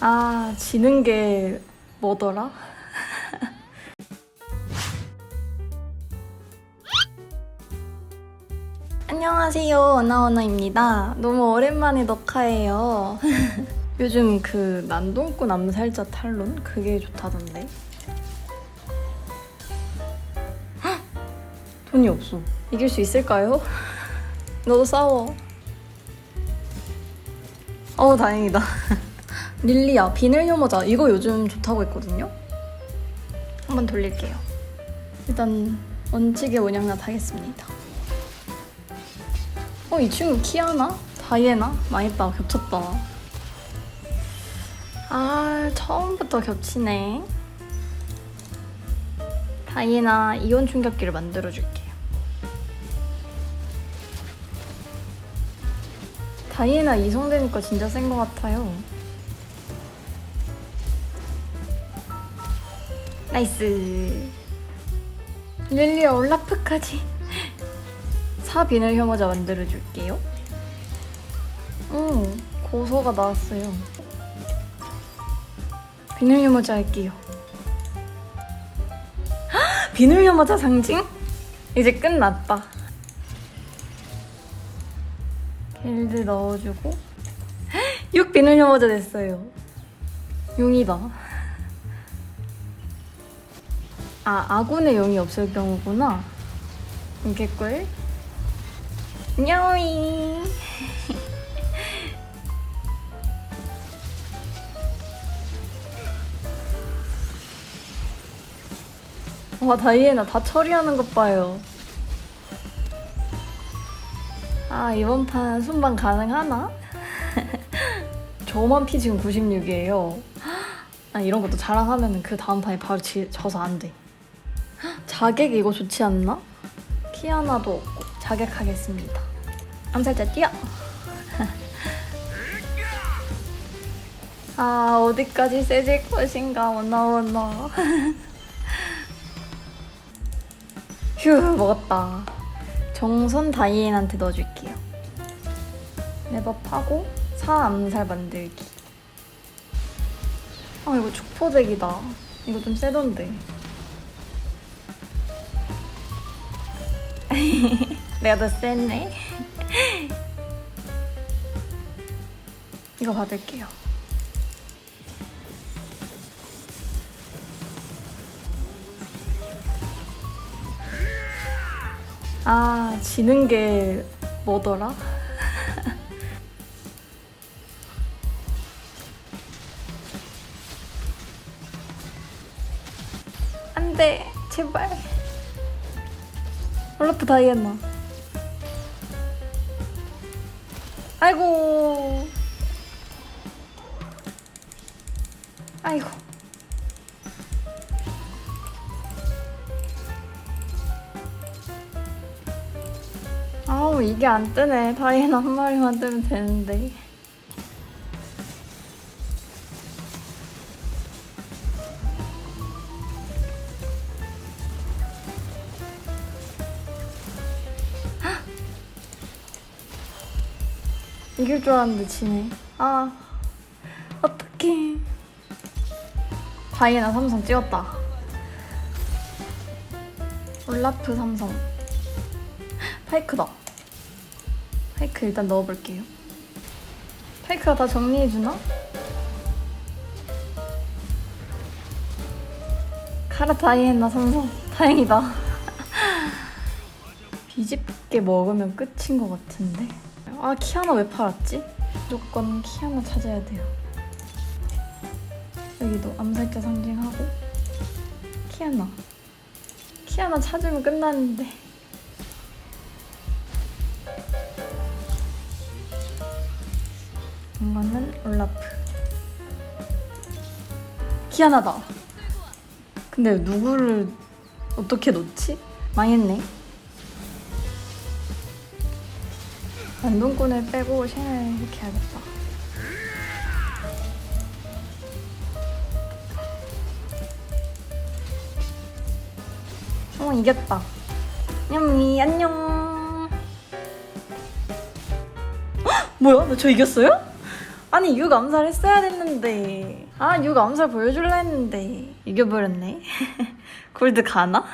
아, 지는 게 뭐더라? 안녕하세요, 어나어나입니다. 너무 오랜만에 녹화해요. 요즘 그 난동꾼 암살자 탈론? 그게 좋다던데. 헉! 돈이 없어. 이길 수 있을까요? 너도 싸워. 어, 다행이다. 릴리아 비늘 효모자 이거 요즘 좋다고 했거든요. 한번 돌릴게요. 일단 원칙의 원양나 하겠습니다. 어, 이 친구 키아나? 다이애나? 망했다. 겹쳤다. 아, 처음부터 겹치네. 다이애나 이온 충격기를 만들어줄게요. 다이애나 이성되니까 진짜 센 것 같아요. 나이스. 릴리아 올라프까지. 사비늘 혐오자 만들어줄게요. 오, 고소가 나왔어요. 비늘 혐오자 할게요. 헉, 비늘 혐오자 상징? 이제 끝났다. 길드 넣어주고 6 비늘 혐오자 됐어요. 용이다. 아, 아군의 용이 없을 경우구나. 개꿀. 냐오이. 와, 다이애나 다 처리하는 것 봐요. 아, 이번 판 순방 가능하나? 저만 피 지금 96이에요. 아, 이런 것도 자랑하면 그 다음 판에 바로 지, 져서 안 돼. 자객 이거 좋지 않나? 키아나도 없고 자객하겠습니다. 암살자 뛰어! 아 어디까지 세질 것인가 원나 원나 휴 먹었다 정선 다이앤한테 넣어줄게요 랩업하고 사암살 만들기 아 이거 축포덱이다 이거 좀 세던데 내가 더 셌네. 이거 받을게요. 아, 지는 게 뭐더라? 안 돼, 제발. 올라프 다이앤나. 아이고. 아이고. 아우 이게 안 뜨네. 다이애나 한 마리만 뜨면 되는데. 이길 줄 알았는데 지네. 아, 어떡해. 다이애나 삼성 찍었다. 올라프 삼성. 파이크다. 파이크 일단 넣어볼게요. 파이크가 다 정리해주나? 카라 다이애나 삼성. 다행이다. 비집게 먹으면 끝인 것 같은데. 아 키아나 왜 팔았지? 무조건 키아나 찾아야 돼요. 여기도 암살자 상징하고 키아나. 키아나 찾으면 끝나는데. 이거는 올라프. 키아나다. 근데 누구를 어떻게 놓지? 망했네. 안동꾼을 빼고 샤넬 이렇게 해야겠다. 어 이겼다. 냠미 안녕. 헉, 뭐야? 나 저 이겼어요? 아니 6 암살 했어야 됐는데 아6 암살 보여줄라 했는데 이겨버렸네 골드 가나?